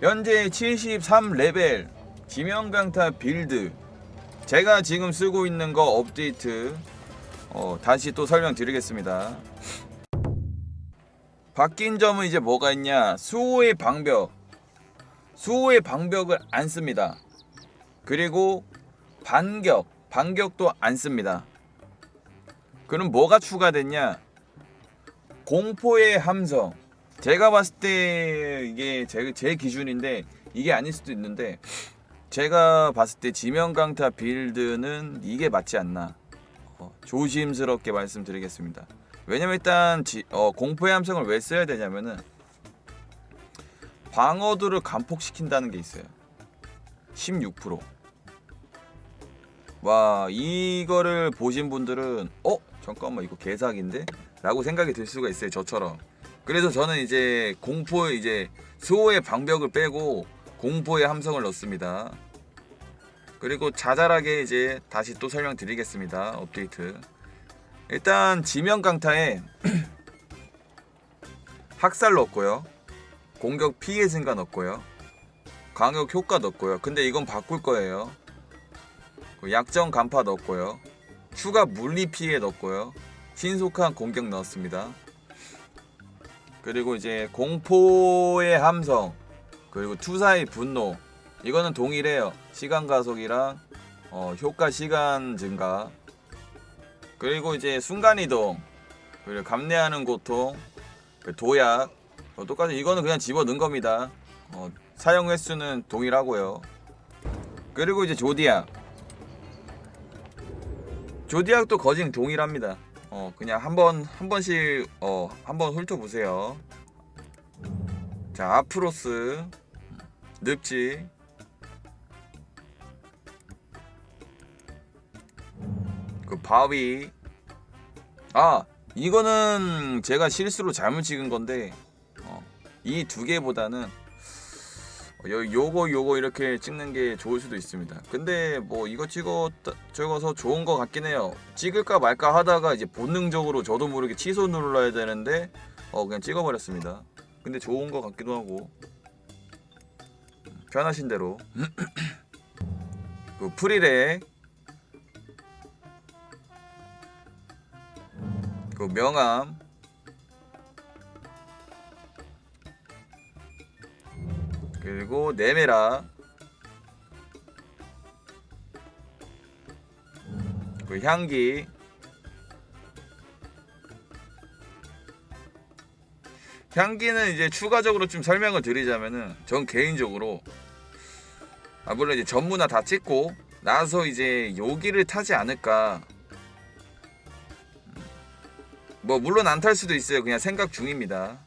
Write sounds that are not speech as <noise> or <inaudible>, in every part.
현재 73레벨 지명강타 빌드. 제가 지금 쓰고 있는 거 업데이트 어, 다시 또 설명드리겠습니다. 바뀐 점은 이제 뭐가 있냐? 수호의 방벽. 수호의 방벽을 안 씁니다. 그리고 반격 반격도 안 씁니다. 그럼 뭐가 추가됐냐? 공포의 함성 제가 봤을 때 이게 제, 제 기준인데 이게 아닐 수도 있는데 제가 봤을 때 지명강타 빌드는 이게 맞지 않나. 어, 조심스럽게 말씀드리겠습니다. 왜냐면 일단 지, 어, 공포의 함성을 왜 써야 되냐면은 방어도를 감폭시킨다는 게 있어요. 16%. 와 이거를 보신 분들은 어? 잠깐만 이거 개사기인데? 라고 생각이 들 수가 있어요 저처럼 그래서 저는 이제 공포의 이제 수호의 방벽을 빼고 공포의 함성을 넣습니다. 그리고 자잘하게 이제 다시 또 설명드리겠습니다. 업데이트. 일단 지명 강타에 <clears throat> 학살 넣었고요. 공격 피해 증가 넣었고요. 강력 효과 넣었고요. 근데 이건 바꿀 거예요. 그 약정 간파 넣었고요. 추가 물리 피해 넣었고요. 신속한 공격 넣었습니다. 그리고 이제 공포의 함성 그리고 투사의 분노 이거는 동일해요. 시간 가속이랑 어, 효과 시간 증가 그리고 이제 순간 이동 그리고 감내하는 고통 그 도약 어, 똑같이 이거는 그냥 집어 넣은 겁니다. 어, 사용 횟수는 동일하고요. 그리고 이제 조디악 조디악도 거진 동일합니다. 어 그냥 한번 한 번씩 어 한번 훑어 보세요. 자 아프로스 늪지 그 바위 아 이거는 제가 실수로 잘못 찍은 건데 어, 이 두 개보다는 요, 요거 요거 이렇게 찍는 게 좋을 수도 있습니다. 근데 뭐 이거 찍어 찍어서 좋은 거 같긴 해요. 찍을까 말까 하다가 이제 본능적으로 저도 모르게 취소 눌러야 되는데 어 그냥 찍어버렸습니다. 근데 좋은 거 같기도 하고 편하신 대로 <clears throat> 그 프리레 그 명함 그리고 네메라. 그 향기. 향기는 이제 추가적으로 좀 설명을 드리자면은 전 개인적으로 아 물론 이제 전문화 다 찍고 나서 이제 여기를 타지 않을까. 뭐 물론 안 탈 수도 있어요. 그냥 생각 중입니다.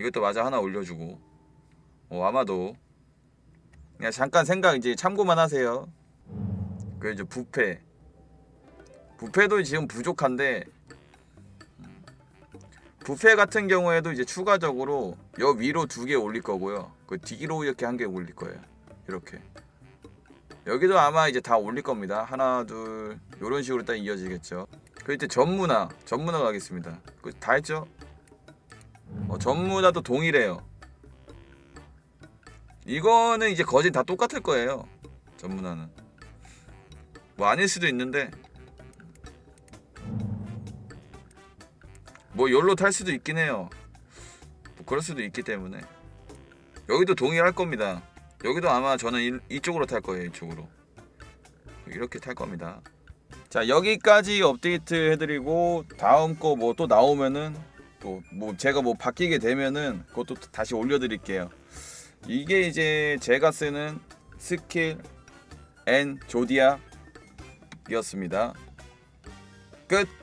이것도 마저 하나 올려주고 어, 아마도 그냥 잠깐 생각 이제 참고만 하세요. 그 이제 부패 부패도 지금 부족한데 부패 같은 경우에도 이제 추가적으로 여 위로 두 개 올릴 거고요. 그 뒤로 이렇게 한 개 올릴 거예요. 이렇게 여기도 아마 이제 다 올릴 겁니다. 하나 둘 이런 식으로 딱 이어지겠죠. 그 이제 전문화 전문화 가겠습니다. 그 다 했죠? 어, 전문화도 동일해요. 이거는 이제 거진 다 똑같을 거예요. 전문화는. 뭐 아닐 수도 있는데 뭐 열로 탈 수도 있긴 해요. 뭐 그럴 수도 있기 때문에 여기도 동일할 겁니다. 여기도 아마 저는 이, 이쪽으로 탈 거예요. 이쪽으로 이렇게 탈 겁니다. 자 여기까지 업데이트 해드리고 다음 거 뭐 또 나오면은 또 뭐 제가 뭐 바뀌게 되면은 그것도 다시 올려드릴게요. 이게 이제 제가 쓰는 스킬 앤 조디아이었습니다. 끝.